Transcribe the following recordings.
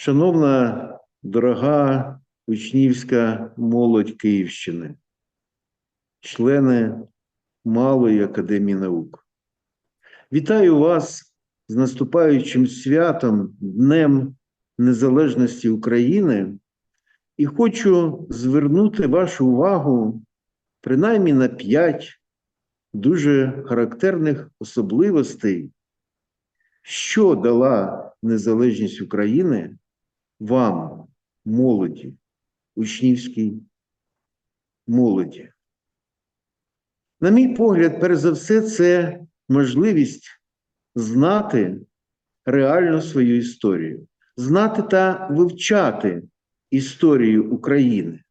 Шановна дорога учнівська молодь Київщини, члени Малої академії наук. Вітаю вас з наступаючим святом Днем Незалежності України і хочу звернути вашу увагу принаймні на п'ять дуже характерних особливостей, що дала незалежність України вам, молоді, учнівській молоді. На мій погляд, перш за все, це можливість знати реально свою історію, знати та вивчати історію України.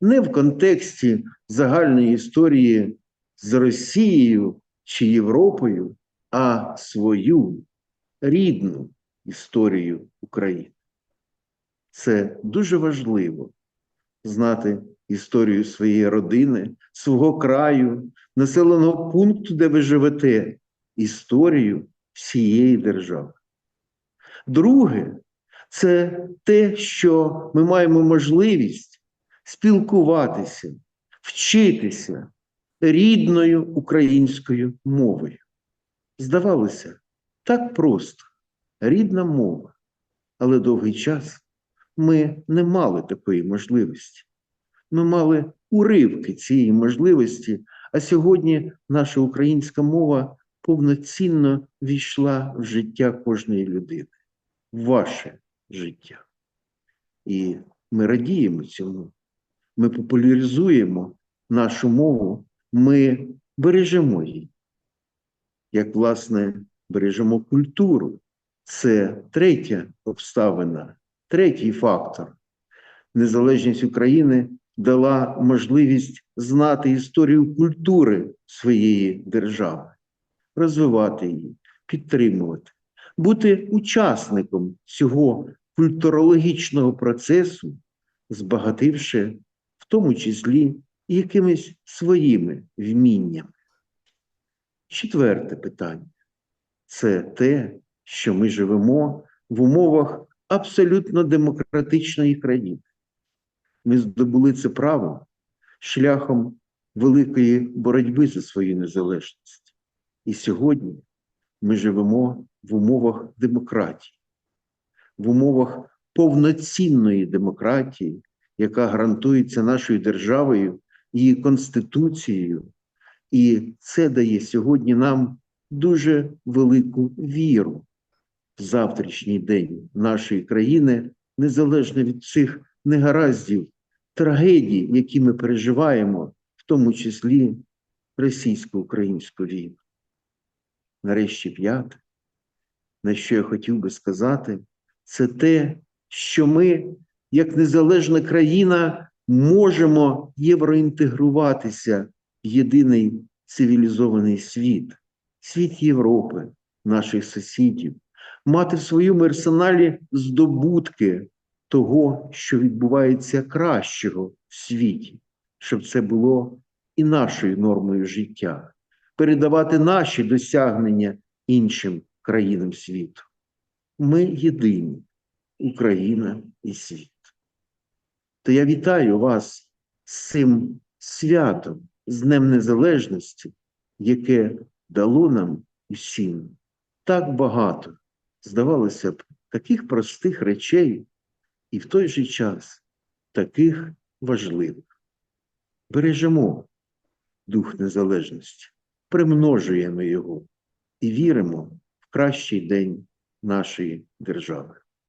Не в контексті загальної історії з Росією чи Європою, а свою рідну історію України. Це дуже важливо знати історію своєї родини, свого краю, населеного пункту, де ви живете, історію всієї держави. Друге, це те, що ми маємо можливість спілкуватися, вчитися рідною українською мовою. Здавалося, так просто, рідна мова, але довгий час ми не мали такої можливості. Ми мали уривки цієї можливості, а сьогодні наша українська мова повноцінно війшла в життя кожної людини, в ваше життя. І ми радіємо цьому. Ми популяризуємо нашу мову, ми бережемо її. Як, власне, бережемо культуру. Це третя обставина, третій фактор. Незалежність України дала можливість знати історію культури своєї держави, розвивати її, підтримувати, бути учасником цього культурологічного процесу, збагативши в тому числі якимись своїми вміннями. Четверте питання це те, що ми живемо в умовах абсолютно демократичної країни. Ми здобули це право шляхом великої боротьби за свою незалежність. І сьогодні ми живемо в умовах демократії, в умовах повноцінної демократії, яка гарантується нашою державою, її конституцією. І це дає сьогодні нам дуже велику віру в завтрашній день нашої країни, незалежно від цих негараздів, трагедій, які ми переживаємо, в тому числі російсько-українську війну. Нарешті п'яте, на що я хотів би сказати, це те, що ми, як незалежна країна, можемо євроінтегруватися в єдиний цивілізований світ, світ Європи, наших сусідів, мати в своєму арсеналі здобутки того, що відбувається кращого в світі, щоб це було і нашою нормою життя, передавати наші досягнення іншим країнам світу. Ми єдині, Україна і світ. То я вітаю вас з цим святом, з Днем Незалежності, яке дало нам усім так багато, здавалося б, таких простих речей і в той же час таких важливих. Бережемо дух незалежності, примножуємо його і віримо в кращий день нашої держави.